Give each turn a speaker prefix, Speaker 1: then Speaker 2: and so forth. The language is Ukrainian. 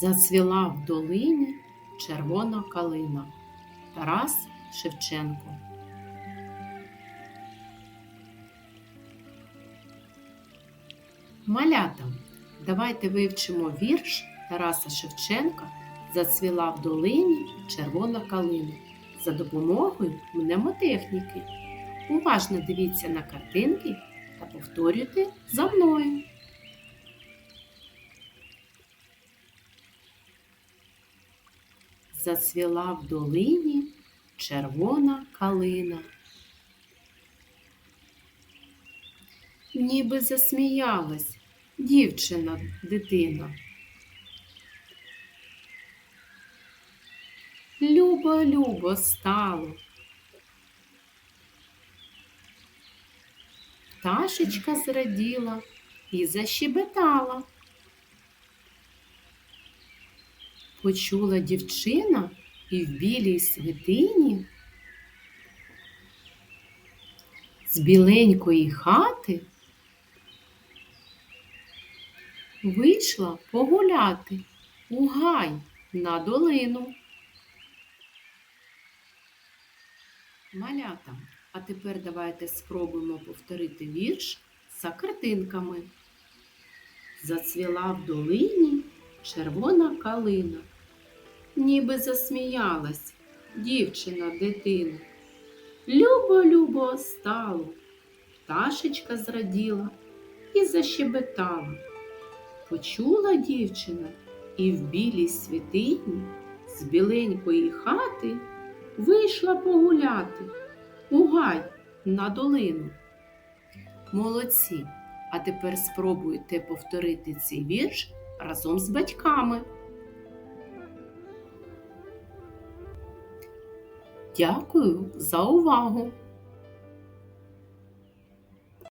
Speaker 1: Зацвіла в долині червона калина. Тарас Шевченко. Малята, давайте вивчимо вірш Тараса Шевченка Зацвіла в долині червона калина за допомогою мнемотехніки. Уважно дивіться на картинки та повторюйте за мною. Зацвіла в долині червона калина. Ніби засміялась дівчина дитина. Любо, любо стало. Пташечка зраділа і защебетала. Почула дівчина і в білій свитині з біленької хати вийшла погуляти у гай на долину. Малята, а тепер давайте спробуємо повторити вірш за картинками. Зацвіла в долині червона калина, ніби засміялась дівчина дитина. Любо-любо стало, пташечка зраділа і защебетала. Почула дівчина і в білій світині з біленької хати вийшла погуляти у гай на долину. Молодці! А тепер спробуйте повторити цей вірш разом з батьками. Дякую за увагу!